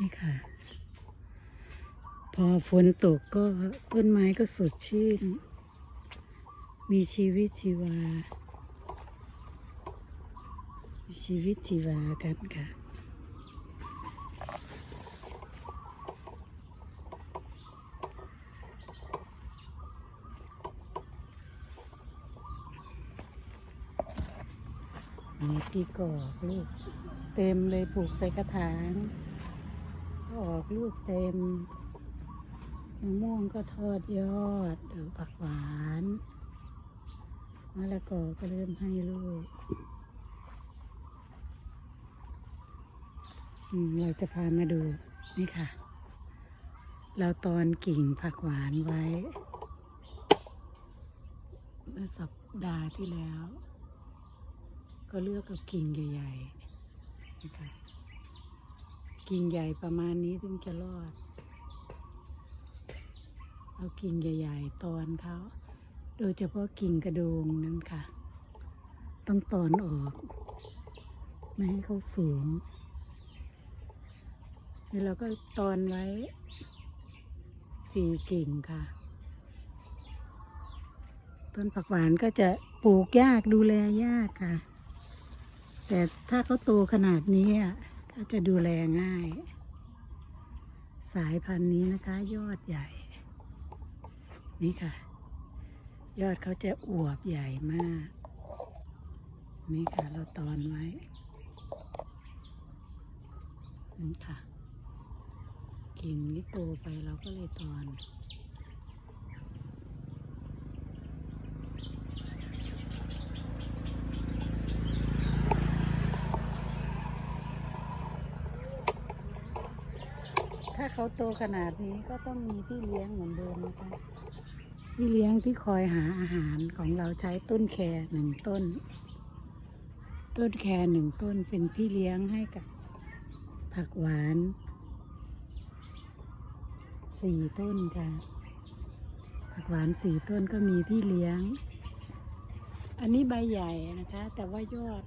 นี่ค่ะ พอฝนตกก็ต้นไม้ก็สดชื่น มีชีวิตชีวา มีชีวิตชีวากันค่ะมีที่กอกลูก เต็มเลยปลูกใส่กระถาง ออกลูกเต็มมะม่วงก็ทอดยอดเดี๋ยวผักหวานมะละกอก็เริ่มให้ลูกเราจะพามาดูนี่ค่ะ เราตอนกิ่งผักหวานไว้เมื่อสัปดาห์ที่แล้ว ก็เลือกกับกิ่งใหญ่ๆนะคะ กิ่งใหญ่ประมาณนี้ถึงจะรอด เอากิ่งใหญ่ ๆ ตอนเขาโดยเฉพาะกิ่งกระโดงนั้นค่ะ ต้องตอนออก ไม่ให้เขาสูงแล้วเราก็ตอนไว้สี่กิ่งค่ะ ต้นผักหวานก็จะปลูกยากดูแลยากค่ะ แต่ถ้าเขาโตขนาดนี้อะ ก็จะดูแลง่าย สายพันธุ์นี้นะคะ ยอดใหญ่ นี่ค่ะ ยอดเขาจะอวบใหญ่มาก นี่ค่ะเราตอนไว้นี่ค่ะ กิ่งนี้โตไปเราก็เลยตอน เขาโตขนาดนี้ก็ต้องมีพี่เลี้ยงเหมือนเดิมนะคะพี่เลี้ยงที่คอยหาอาหารของเราใช้ต้นแครหนึ่งต้น ต้นแครหนึ่งต้นเป็นพี่เลี้ยงให้กับผักหวานสี่ต้นค่ะ ผักหวานสี่ต้นก็มีพี่เลี้ยง อันนี้ใบใหญ่นะคะ แต่ว่ายอด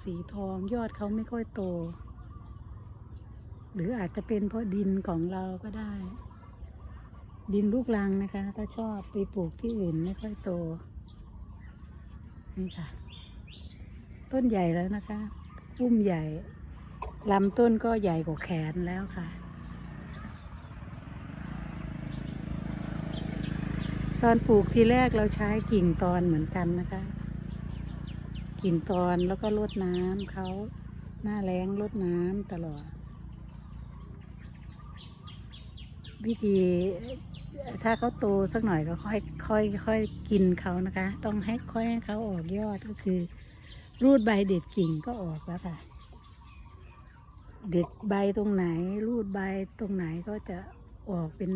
สีทองยอดเขาไม่ค่อยโต หรืออาจจะเป็นเพราะดินของเราก็ได้ ดินลูกรังนะคะก็ชอบไปปลูกที่อื่นไม่ค่อยโตนี่ค่ะ ต้นใหญ่แล้วนะคะพุ่มใหญ่ลำต้นก็ใหญ่กว่าแขนแล้วค่ะตอนปลูกทีแรกเราใช้กิ่งตอนเหมือนกันนะคะ กิ่งตอนแล้วก็รดน้ำเขาหน้าแรงรดน้ำตลอด วิธีถ้าเขาโตสักหน่อยก็ค่อยค่อยค่อยกินเขานะคะ ต้องให้ค่อยให้เขาออกยอดก็คือ รูดใบเด็ดกิ่งก็ออกแล้วค่ะ เด็ดใบตรงไหน รูดใบตรงไหนก็จะออกเป็น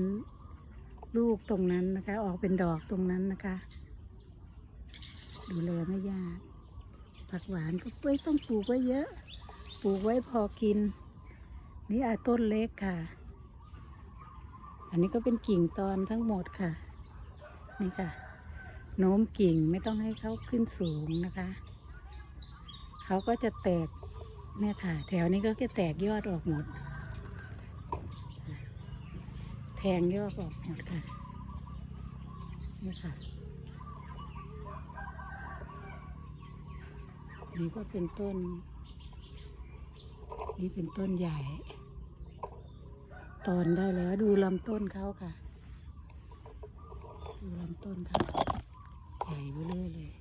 ลูกตรงนั้นนะคะ ออกเป็นดอกตรงนั้นนะคะ ดูแลไม่ยาก ผักหวานก็ไม่ต้องปลูกไว้เยอะ ปลูกไว้พอกิน นี่อาต้นเล็กค่ะ อันนี้ก็เป็นกิ่งตอนทั้งหมดค่ะ นี่ค่ะ โน้มกิ่งไม่ต้องให้เขาขึ้นสูงนะคะ เขาก็จะแตกเนี่ยค่ะ แถวนี้ก็จะแตกยอดออกหมด แทงยอดออกหมดค่ะ นี่ค่ะ นี่ก็เป็นต้น นี่เป็นต้นใหญ่ ตอนได้แล้วดูลำต้นเขาค่ะ ดูลำต้นเขาใหญ่ไปเรื่อยเลย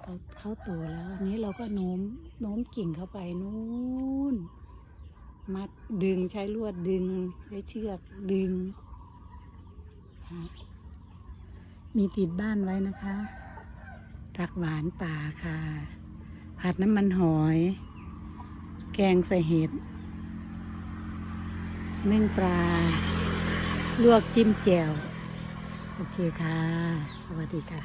เขาเขาโตแล้วอันนี้เราก็โน้มโน้มกิ่งเข้าไปนู้นมัดดึงใช้ลวดดึงใช้เชือกดึง มีติดบ้านไว้นะคะผักหวานป่าค่ะ ผัดน้ำมันหอย แกงใส่เห็ด นึ่งปลา ลวกจิ้มแจ่ว โอเคค่ะ สวัสดีค่ะ